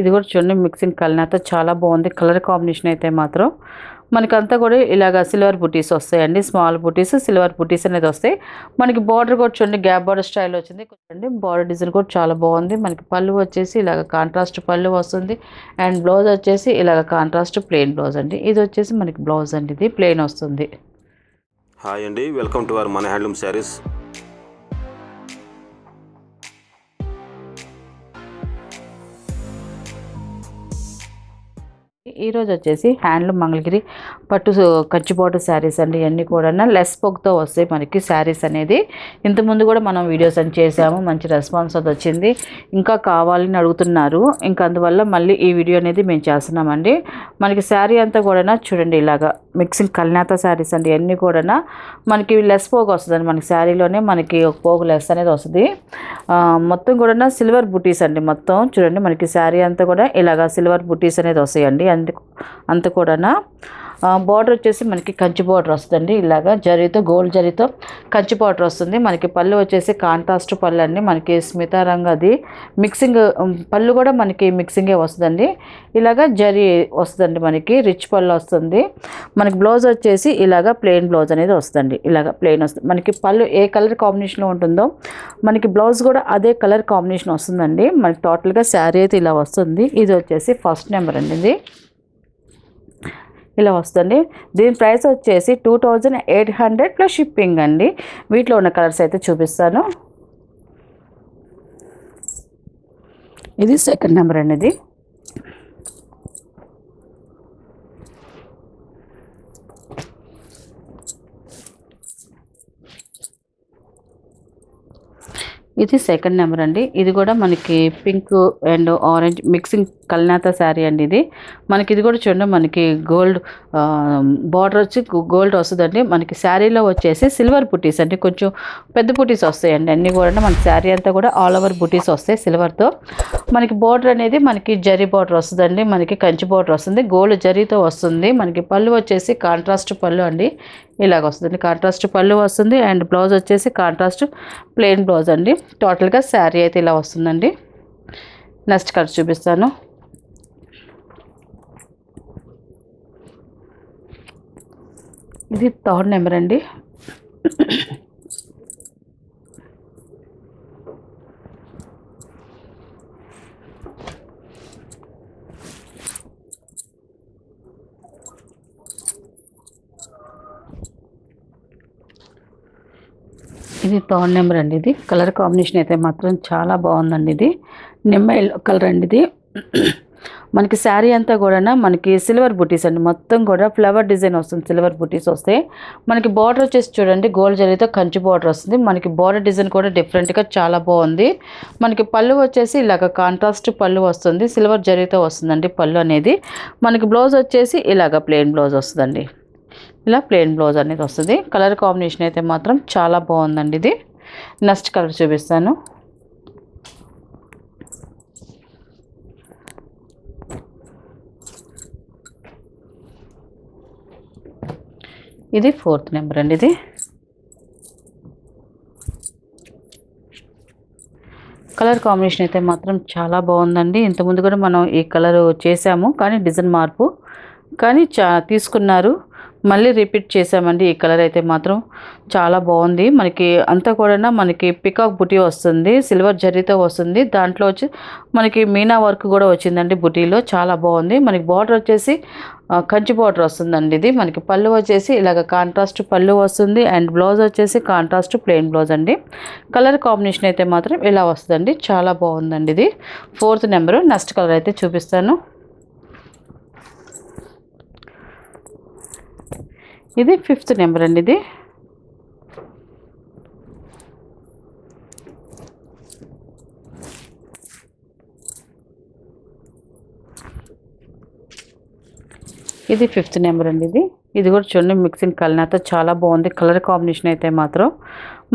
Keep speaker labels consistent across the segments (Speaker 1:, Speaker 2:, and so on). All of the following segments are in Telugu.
Speaker 1: ఇది కూడా చూడండి మిక్సింగ్ కలర్ చాలా బాగుంది. కలర్ కాంబినేషన్ అయితే మాత్రం మనకంతా కూడా ఇలాగ సిల్వర్ బుటీస్ వస్తాయండి. స్మాల్ బుటీస్ సిల్వర్ బుటీస్ అనేది వస్తాయి. మనకి బార్డర్ కూడా చూడండి గ్యాప్ బార్డర్ స్టైల్ వచ్చింది. చూడండి బార్డర్ డిజైన్ కూడా చాలా బాగుంది. మనకి పళ్ళు వచ్చేసి ఇలాగ కాంట్రాస్ట్ పళ్ళు వస్తుంది. అండ్ బ్లౌజ్ వచ్చేసి ఇలాగ కాంట్రాస్ట్ ప్లెయిన్ బ్లౌజ్ అండి. ఇది వచ్చేసి మనకి బ్లౌజ్ అండి. ఇది ప్లెయిన్ వస్తుంది.
Speaker 2: హాయ్ అండి వెల్కమ్ టు అవర్ మన హ్యాండ్లూమ్ శారీస్
Speaker 1: ఈరోజు వచ్చేసి హ్యాండ్లూమ్ మంగళగిరి పట్టు కచ్చిపోటు శారీస్ అండి ఇవన్నీ కూడా లెస్ పొగ్తో వస్తాయి మనకి శారీస్ అనేది. ఇంతకుముందు కూడా మనం వీడియోస్ అని చేసాము మంచి రెస్పాన్స్ అది వచ్చింది. ఇంకా కావాలని అడుగుతున్నారు. ఇంకా అందువల్ల మళ్ళీ ఈ వీడియో అనేది మేము చేస్తున్నామండి. మనకి శారీ అంతా కూడా చూడండి ఇలాగా మిక్సింగ్ కల్నాత శారీస్ అండి ఇవన్నీ కూడా మనకి లెస్ పోగు వస్తుందండి మనకి శారీలోనే మనకి ఒక పోగు లెస్ అనేది వస్తుంది. మొత్తం కూడా సిల్వర్ బుటీస్ అండి మొత్తం. చూడండి మనకి శారీ అంతా కూడా ఇలాగా సిల్వర్ బుటీస్ అనేది వస్తాయండి. అంత అంత కూడా బార్డర్ వచ్చేసి మనకి కంచి బార్డర్ వస్తుందండి. ఇలాగా జరీతో గోల్డ్ జరీతో కంచి బార్డర్ వస్తుంది. మనకి పళ్ళు వచ్చేసి కాంట్రాస్ట్ పళ్ళు అండి మనకి స్మితా రంగు అది మిక్సింగ్ పళ్ళు కూడా మనకి మిక్సింగే వస్తుందండి. ఇలాగా జరీ వస్తుందండి మనకి. రిచ్ పళ్ళు వస్తుంది. మనకి బ్లౌజ్ వచ్చేసి ఇలాగా ప్లెయిన్ బ్లౌజ్ అనేది వస్తుందండి. ఇలాగ ప్లెయిన్ వస్తుంది. మనకి పళ్ళు ఏ కలర్ కాంబినేషన్లో ఉంటుందో మనకి బ్లౌజ్ కూడా అదే కలర్ కాంబినేషన్ వస్తుందండి. మనకి టోటల్గా శారీ అయితే ఇలా వస్తుంది. ఇది వచ్చేసి ఫస్ట్ నెంబర్ అండి ఇది. ఇలా వస్తుంది. దీని ప్రైస్ వచ్చేసి two thousand eight hundred plus shipping అండి. వీటిలో ఉన్న కలర్స్ అయితే చూపిస్తాను. ఇది సెకండ్ నెంబర్ అండి ఇది సెకండ్ నెంబర్ అండి. ఇది కూడా మనకి పింక్ అండ్ ఆరెంజ్ మిక్సింగ్ కల్నాత శారీ అండి ఇది. మనకి ఇది కూడా చూడండి మనకి గోల్డ్ బార్డర్ వచ్చి గోల్డ్ వస్తుందండి. మనకి శారీలో వచ్చేసి సిల్వర్ బుటీస్ అండి. కొంచెం పెద్ద బుటీస్ వస్తాయండి. అన్నీ కూడా మనకి శారీ అంతా కూడా ఆల్ ఓవర్ బుటీస్ వస్తాయి సిల్వర్తో మనకి బార్డర్ అనేది మనకి జరీ బార్డర్ వస్తుందండి. మనకి కంచి బార్డర్ వస్తుంది. గోల్డ్ జరీతో వస్తుంది. మనకి పళ్ళు వచ్చేసి కాంట్రాస్ట్ పళ్ళు అండి. ఇలాగ వస్తుంది కాంట్రాస్ట్ పళ్ళు వస్తుంది. అండ్ బ్లౌజ్ వచ్చేసి కాంట్రాస్ట్ ప్లెయిన్ బ్లౌజ్ అండి. టోటల్గా శారీ అయితే ఇలా వస్తుందండి. నెక్స్ట్ కలర్ చూపిస్తాను. ఇది థర్డ్ నెంబర్ అండి. ఇది థర్డ్ నెంబర్ అండి ఇది. కలర్ కాంబినేషన్ అయితే మాత్రం చాలా బాగుందండి ఇది. నిమ్మ ఎల్లో కలర్ అండి ఇది. మనకి శారీ అంతా కూడా మనకి సిల్వర్ బుటీస్ అండి. మొత్తం కూడా ఫ్లవర్ డిజైన్ వస్తుంది సిల్వర్ బుటీస్ వస్తే. మనకి బార్డర్ వచ్చేసి చూడండి గోల్డ్ జరీతో కంచి బార్డర్ వస్తుంది. మనకి బార్డర్ డిజైన్ కూడా డిఫరెంట్గా చాలా బాగుంది. మనకి పళ్ళు వచ్చేసి ఇలాగ కాంట్రాస్ట్ పళ్ళు వస్తుంది. సిల్వర్ జరీతో వస్తుందండి పళ్ళు అనేది. మనకి బ్లౌజ్ వచ్చేసి ఇలాగ ప్లెయిన్ బ్లౌజ్ వస్తుందండి. ఇలా ప్లెయిన్ బ్లౌజ్ అనేది వస్తుంది. కలర్ కాంబినేషన్ అయితే మాత్రం చాలా బాగుందండి ఇది. నెక్స్ట్ కలర్ చూపిస్తాను. ఇది ఫోర్త్ నెంబర్ అండి ఇది. కలర్ కాంబినేషన్ అయితే మాత్రం చాలా బాగుందండి. ఇంతకుముందు కూడా మనం ఈ కలర్ చేసాము కానీ డిజైన్ మార్పు. కానీ చా తీసుకున్నారు. మళ్ళీ రిపీట్ చేసామండి ఈ కలర్ అయితే మాత్రం చాలా బాగుంది. మనకి అంతా కూడా మనకి పికాక్ బుటీ వస్తుంది సిల్వర్ జరీతో వస్తుంది. దాంట్లో వచ్చి మనకి మీనా వర్క్ కూడా వచ్చిందండి బుటీలో. చాలా బాగుంది. మనకి బార్డర్ వచ్చేసి కంచి బార్డర్ వస్తుందండి ఇది. మనకి పళ్ళు వచ్చేసి ఇలాగ కాంట్రాస్ట్ పళ్ళు వస్తుంది అండ్ బ్లౌజ్ వచ్చేసి కాంట్రాస్ట్ ప్లెయిన్ బ్లౌజ్ అండి. కలర్ కాంబినేషన్ అయితే మాత్రం ఇలా వస్తుందండి. చాలా బాగుందండి ఇది. ఫోర్త్ నెంబరు నెక్స్ట్ కలర్ అయితే చూపిస్తాను. ఇది ఫిఫ్త్ నెంబర్ అండి ఇది. ఇది ఫిఫ్త్ నెంబర్ అండి ఇది. ఇది కూడా చూడండి మిక్సింగ్ కలర్ చాలా బాగుంది. కలర్ కాంబినేషన్ అయితే మాత్రం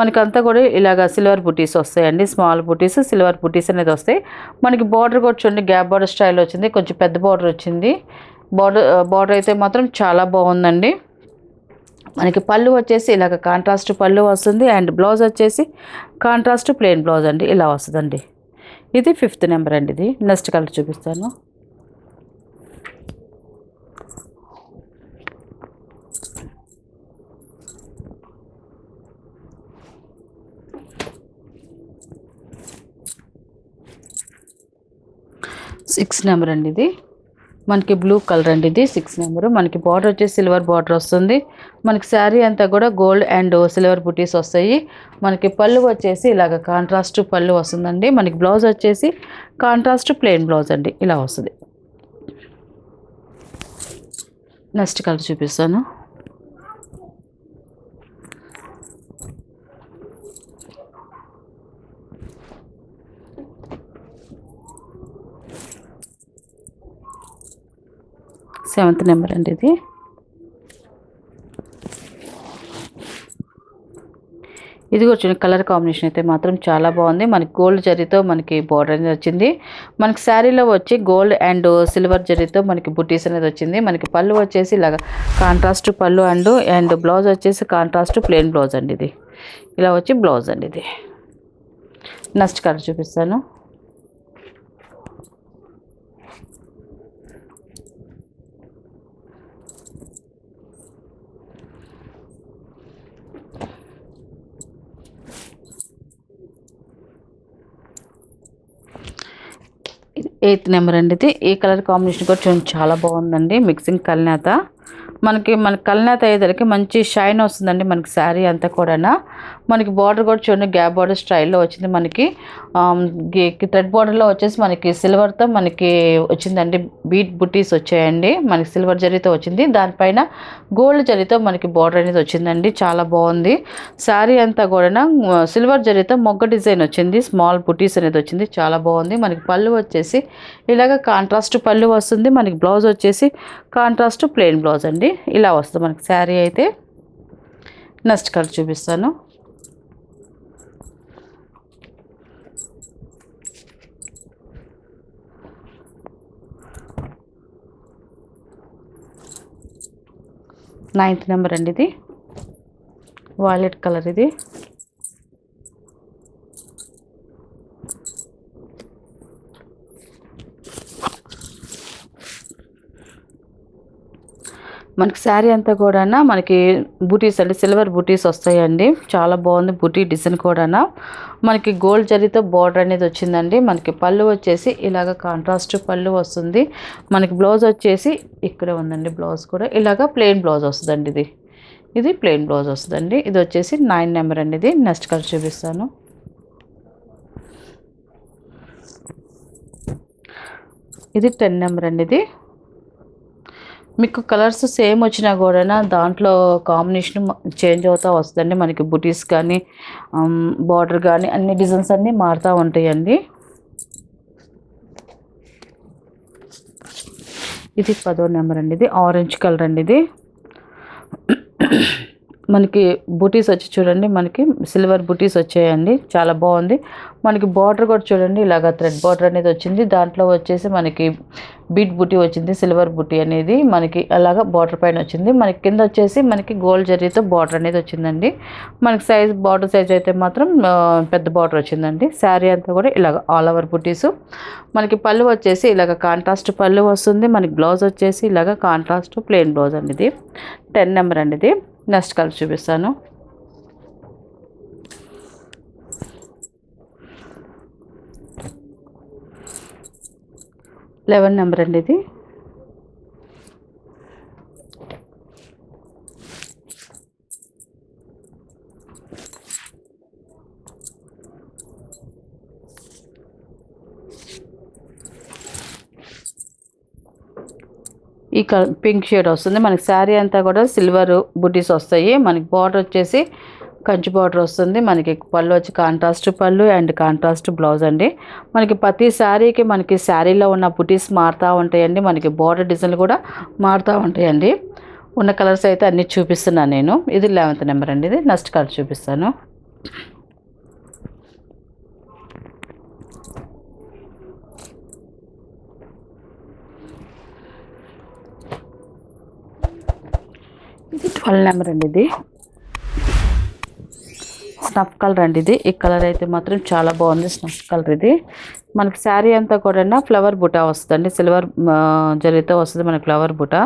Speaker 1: మనకంతా కూడా ఇలాగ సిల్వర్ బుటీస్ వస్తాయండి. స్మాల్ బుటీస్ సిల్వర్ బుటీస్ అనేది వస్తాయి. మనకి బార్డర్ కూడా చూడండి గ్యాప్ బార్డర్ స్టైల్ వచ్చింది. కొంచెం పెద్ద బార్డర్ వచ్చింది. బార్డర్ బార్డర్ అయితే మాత్రం చాలా బాగుందండి. మనకి పళ్ళు వచ్చేసి ఇలాగ కాంట్రాస్ట్ పళ్ళు వస్తుంది అండ్ బ్లౌజ్ వచ్చేసి కాంట్రాస్ట్ ప్లెయిన్ బ్లౌజ్ అండి. ఇలా వస్తుందండి. ఇది ఫిఫ్త్ నెంబర్ అండి ఇది. నెక్స్ట్ కలర్ చూపిస్తాను. సిక్స్ నెంబర్ అండి ఇది. మనకి బ్లూ కలర్ అండి ఇది సిక్స్ నెంబర్ మనకి బార్డర్ వచ్చేసి సిల్వర్ బార్డర్ వస్తుంది. మనకి శారీ అంతా కూడా గోల్డ్ అండ్ సిల్వర్ బుటీస్ వస్తాయి. మనకి పళ్ళు వచ్చేసి ఇలాగ కాంట్రాస్ట్ పళ్ళు వస్తుందండి. మనకి బ్లౌజ్ వచ్చేసి కాంట్రాస్ట్ ప్లెయిన్ బ్లౌజ్ అండి. ఇలా వస్తుంది. నెక్స్ట్ కలర్ చూపిస్తాను. సెవెంత్ నెంబర్ అండి ఇది. ఇది కూడా చూడండి కలర్ కాంబినేషన్ అయితే మాత్రం చాలా బాగుంది. మనకి గోల్డ్ జరీతో మనకి బార్డర్ అనేది వచ్చింది. మనకి శారీలో వచ్చి గోల్డ్ అండ్ సిల్వర్ జరీతో మనకి బుటీస్ అనేది వచ్చింది. మనకి పళ్ళు వచ్చేసి ఇలాగ కాంట్రాస్ట్ పళ్ళు అండ్ అండ్ బ్లౌజ్ వచ్చేసి కాంట్రాస్ట్ ప్లెయిన్ బ్లౌజ్ అండి ఇది. ఇలా వచ్చి బ్లౌజ్ అండి ఇది. నెక్స్ట్ కలర్ చూపిస్తాను. ఎయిత్ నెంబర్ అండి ఇది. ఈ కలర్ కాంబినేషన్ కూడా చూడండి చాలా బాగుందండి. మిక్సింగ్ కల్నేత. మనకి మన కల్నేత అయ్యేసరికి మంచి షైన్ వస్తుందండి మనకి శారీ అంతా కూడా మనకి బార్డర్ కూడా చూడండి గ్యాప్ బార్డర్ స్టైల్లో వచ్చింది మనకి. థ్రెడ్ బార్డర్లో వచ్చేసి మనకి సిల్వర్తో మనకి వచ్చిందండి. బీట్ బుటీస్ వచ్చాయండి. మనకి సిల్వర్ జరీతో వచ్చింది. దానిపైన గోల్డ్ జరీతో మనకి బార్డర్ అనేది వచ్చిందండి. చాలా బాగుంది. శారీ అంతా కూడా సిల్వర్ జరీతో మొగ్గ డిజైన్ వచ్చింది. స్మాల్ బుటీస్ అనేది వచ్చింది. చాలా బాగుంది. మనకి పళ్ళు వచ్చేసి ఇలాగ కాంట్రాస్ట్ పళ్ళు వస్తుంది. మనకి బ్లౌజ్ వచ్చేసి కాంట్రాస్ట్ ప్లెయిన్ బ్లౌజ్ అండి. ఇలా వస్తుంది మనకి శారీ అయితే. నెక్స్ట్ కలర్ చూపిస్తాను. నైన్త్ నెంబర్ అండి ఇది. వాలెట్ కలర్ ఇది. మనకి శారీ అంతా కూడా మనకి బూటీస్ అంటే సిల్వర్ బూటీస్ వస్తాయండి. చాలా బాగుంది బూటీ డిజైన్ కూడా మనకి గోల్డ్ జరీతో బార్డర్ అనేది వచ్చిందండి. మనకి పళ్ళు వచ్చేసి ఇలాగ కాంట్రాస్ట్ పళ్ళు వస్తుంది. మనకి బ్లౌజ్ వచ్చేసి ఇక్కడే ఉందండి బ్లౌజ్ కూడా. ఇలాగ ప్లెయిన్ బ్లౌజ్ వస్తుందండి ఇది. ఇది ప్లెయిన్ బ్లౌజ్ వస్తుందండి. ఇది వచ్చేసి నైన్ నెంబర్ అండి ఇది. నెక్స్ట్ కలర్ చూపిస్తాను. ఇది టెన్ నెంబర్ అండి ఇది. మీకు కలర్స్ సేమ్ వచ్చినా కూడా దాంట్లో కాంబినేషన్ చేంజ్ అవుతూ వస్తుందండి. మనకి బుటీస్ కానీ బార్డర్ కానీ అన్ని డిజైన్స్ అన్నీ మారుతూ ఉంటాయండి. ఇది పదో నెంబర్ అండి. ఇది ఆరెంజ్ కలర్ అండి ఇది. మనకి బూటీస్ వచ్చి చూడండి మనకి సిల్వర్ బూటీస్ వచ్చాయండి చాలా బాగుంది. మనకి బార్డర్ కూడా చూడండి ఇలాగ థ్రెడ్ బార్డర్ అనేది వచ్చింది. దాంట్లో వచ్చేసి మనకి బీట్ బుటీ వచ్చింది సిల్వర్ బుటీ అనేది మనకి అలాగ బార్డర్ పైన వచ్చింది. మనకి కింద వచ్చేసి మనకి గోల్డ్ జరీతో బార్డర్ అనేది వచ్చిందండి. మనకి సైజ్ బార్డర్ సైజ్ అయితే మాత్రం పెద్ద బార్డర్ వచ్చిందండి. శారీ అంతా కూడా ఇలాగ ఆల్ ఓవర్ బుటీస్. మనకి పళ్ళు వచ్చేసి ఇలాగ కాంట్రాస్ట్ పళ్ళు వస్తుంది. మనకి బ్లౌజ్ వచ్చేసి ఇలాగ కాంట్రాస్ట్ ప్లెయిన్ బ్లౌజ్ అండి ఇది. టెన్ నెంబర్ అండి ఇది. నెక్స్ట్ కలర్ చూపిస్తాను. లెవెన్ నెంబర్ అండి ఇది. ఈ కలర్ పింక్ షేడ్ వస్తుంది. మనకి శారీ అంతా కూడా సిల్వర్ బుటీస్ వస్తాయి. మనకి బార్డర్ వచ్చేసి కంచి బార్డర్ వస్తుంది. మనకి పళ్ళు వచ్చి కాంట్రాస్ట్ పళ్ళు అండ్ కాంట్రాస్ట్ బ్లౌజ్ అండి. మనకి ప్రతి శారీకి మనకి శారీలో ఉన్న బుటీస్ మారుతూ ఉంటాయండి. మనకి బార్డర్ డిజైన్లు కూడా మారుతూ ఉంటాయండి. ఉన్న కలర్స్ అయితే అన్నీ చూపిస్తున్నాను నేను. ఇది లెవెంత్ నెంబర్ అండి. ఇది నెక్స్ట్ కలర్ చూపిస్తాను. ట్వెల్వ్ నెంబర్ అండి ఇది. స్నఫ్ కలర్ అండి ఇది. ఈ కలర్ అయితే మాత్రం చాలా బాగుంది స్నఫ్ కలర్ ఇది. మనకి శారీ అంతా కూడా ఫ్లవర్ బుటా వస్తుందండి. సిల్వర్ జరిగితే వస్తుంది మనకి ఫ్లవర్ బుటా.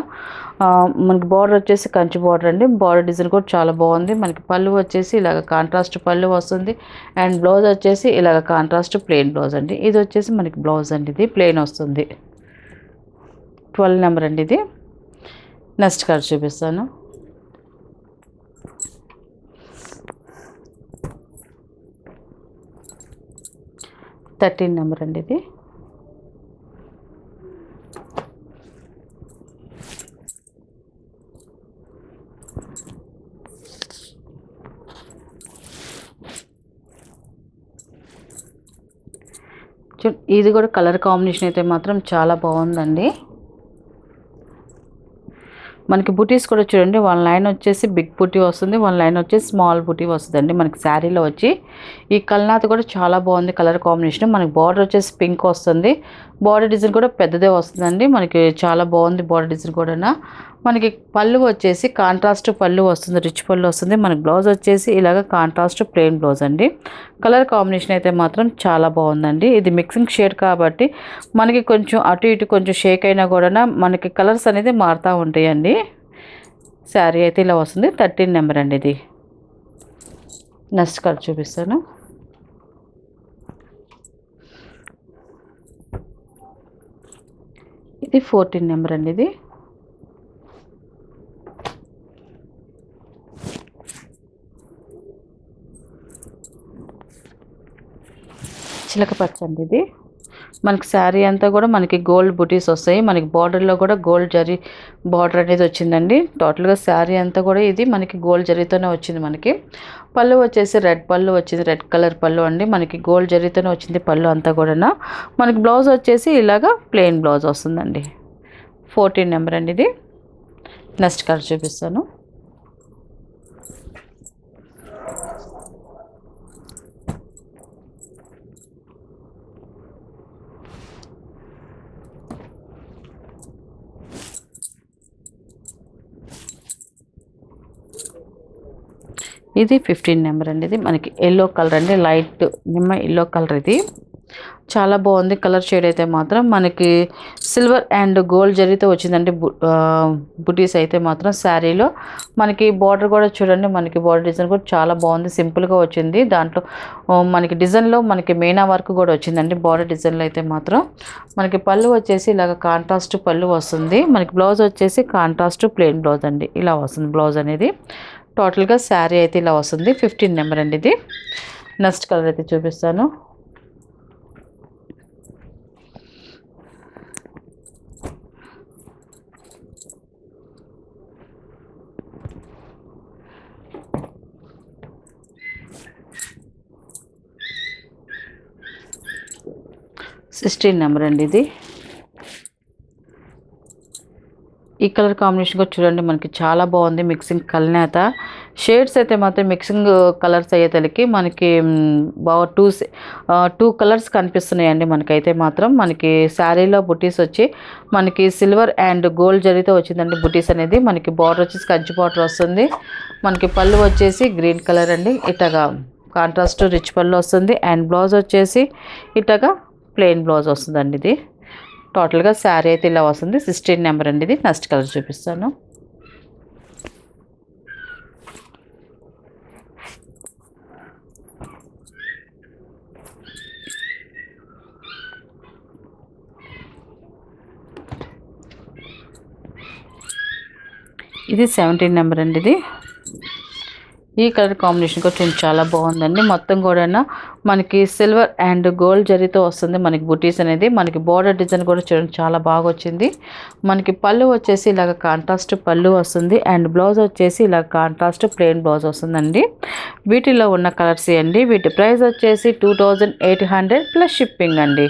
Speaker 1: మనకి బార్డర్ వచ్చేసి కంచి బార్డర్ అండి. బార్డర్ డిజైన్ కూడా చాలా బాగుంది. మనకి పళ్ళు వచ్చేసి ఇలాగ కాంట్రాస్ట్ పళ్ళు వస్తుంది. అండ్ బ్లౌజ్ వచ్చేసి ఇలాగ కాంట్రాస్ట్ ప్లెయిన్ బ్లౌజ్ అండి. ఇది వచ్చేసి మనకి బ్లౌజ్ అండి ఇది. ప్లెయిన్ వస్తుంది. ట్వెల్వ్ నెంబర్ అండి ఇది. నెక్స్ట్ కలర్ చూపిస్తాను. థర్టీన్ నెంబర్ అండి ఇది. చూ ఇది కూడా కలర్ కాంబినేషన్ అయితే మాత్రం చాలా బాగుందండి. మనకి బుటీస్ కూడా చూడండి వన్ లైన్ వచ్చేసి బిగ్ బుటీ వస్తుంది వన్ లైన్ వచ్చేసి స్మాల్ బుటీ వస్తుందండి. మనకి శారీలో వచ్చి ఈ కల్నాథ్ కూడా చాలా బాగుంది కలర్ కాంబినేషన్. మనకి బార్డర్ వచ్చేసి పింక్ వస్తుంది. బార్డర్ డిజైన్ కూడా పెద్దదే వస్తుందండి. మనకి చాలా బాగుంది బార్డర్ డిజైన్ కూడా మనకి పళ్ళు వచ్చేసి కాంట్రాస్ట్ పళ్ళు వస్తుంది రిచ్ పళ్ళు వస్తుంది. మనకి బ్లౌజ్ వచ్చేసి ఇలాగ కాంట్రాస్ట్ ప్లెయిన్ బ్లౌజ్ అండి. కలర్ కాంబినేషన్ అయితే మాత్రం చాలా బాగుందండి. ఇది మిక్సింగ్ షేడ్ కాబట్టి మనకి కొంచెం అటు ఇటు కొంచెం షేక్ అయినా కూడా మనకి కలర్స్ అనేది మారుతూ ఉంటాయండి. శారీ అయితే ఇలా వస్తుంది. థర్టీన్ నెంబర్ అండి ఇది. నెక్స్ట్ కలర్ చూపిస్తాను. ఇది ఫోర్టీన్ నెంబర్ అండి ఇది. చిలకపచ్చ అండి ఇది. మనకి శారీ అంతా కూడా మనకి గోల్డ్ బుటీస్ వస్తాయి. మనకి బార్డర్లో కూడా గోల్డ్ జరీ బార్డర్ అనేది వచ్చిందండి. టోటల్గా శారీ అంతా కూడా ఇది మనకి గోల్డ్ జరీతోనే వచ్చింది మనకి. పళ్ళు వచ్చేసి రెడ్ పళ్ళు వచ్చింది రెడ్ కలర్ పళ్ళు అండి. మనకి గోల్డ్ జరీతోనే వచ్చింది పళ్ళు అంతా కూడా మనకి బ్లౌజ్ వచ్చేసి ఇలాగా ప్లెయిన్ బ్లౌజ్ వస్తుందండి. ఫోర్టీన్ నెంబర్ అండి ఇది. నెక్స్ట్ కలర్ చూపిస్తాను. ఇది ఫిఫ్టీన్ నెంబర్ అండి ఇది. మనకి ఎల్లో కలర్ అండి. లైట్ నిమ్మ ఎల్లో కలర్ ఇది. చాలా బాగుంది. కలర్ షేడ్ అయితే మాత్రం మనకి సిల్వర్ అండ్ గోల్డ్ జరీతో వచ్చిందండి. బు బుటీస్ అయితే మాత్రం శారీలో మనకి బార్డర్ కూడా చూడండి. మనకి బార్డర్ డిజైన్ కూడా చాలా బాగుంది. సింపుల్గా వచ్చింది. దాంట్లో మనకి డిజైన్లో మనకి మీనా వర్క్ కూడా వచ్చిందండి. బార్డర్ డిజైన్లో అయితే మాత్రం మనకి పళ్ళు వచ్చేసి ఇలాగ కాంట్రాస్ట్ పళ్ళు వస్తుంది. మనకి బ్లౌజ్ వచ్చేసి కాంట్రాస్ట్ ప్లెయిన్ బ్లౌజ్ అండి. ఇలా వస్తుంది బ్లౌజ్ అనేది. టోటల్గా శారీ అయితే ఇలా వస్తుంది. ఫిఫ్టీన్ నెంబర్ అండి ఇది. నెక్స్ట్ కలర్ అయితే చూపిస్తాను. సిక్స్టీన్ నెంబర్ అండి ఇది. ఈ కలర్ కాంబినేషన్ కూడా చూడండి మనకి చాలా బాగుంది. మిక్సింగ్ కల్నేత. షేడ్స్ అయితే మాత్రం మిక్సింగ్ కలర్స్ అయ్యేతలకి మనకి బాగా టూ టూ కలర్స్ కనిపిస్తున్నాయండి మనకైతే మాత్రం. మనకి శారీలో బుటీస్ వచ్చి మనకి సిల్వర్ అండ్ గోల్డ్ జరితో వచ్చిందండి బుటీస్ అనేది. మనకి బార్డర్ వచ్చేసి కంచి బార్డర్ వస్తుంది. మనకి పళ్ళు వచ్చేసి గ్రీన్ కలర్ అండి. ఇటగా కాంట్రాస్ట్ రిచ్ పళ్ళు వస్తుంది. అండ్ బ్లౌజ్ వచ్చేసి ఇటగా ప్లెయిన్ బ్లౌజ్ వస్తుందండి ఇది. టోటల్గా శారీ అయితే ఇలా వస్తుంది. సిక్స్టీన్ నెంబర్ అండి ఇది. నెక్స్ట్ కలర్ చూపిస్తాను. ఇది సెవెంటీన్ నెంబర్ అండి ఇది. ఈ కలర్ కాంబినేషన్ కూడా చాలా బాగుందండి. మొత్తం కూడా మనకి సిల్వర్ అండ్ గోల్డ్ జరీతో వస్తుంది మనకి బుటీస్ అనేది. మనకి బార్డర్ డిజైన్ కూడా చూడండి చాలా బాగా వచ్చింది. మనకి పళ్ళు వచ్చేసి ఇలాగ కాంట్రాస్ట్ పళ్ళు వస్తుంది అండ్ బ్లౌజ్ వచ్చేసి ఇలా కాంట్రాస్ట్ ప్లెయిన్ బ్లౌజ్ వస్తుందండి. వీటిలో ఉన్న కలర్స్ అండి వీటి ప్రైస్ వచ్చేసి two thousand eight hundred plus shipping అండి.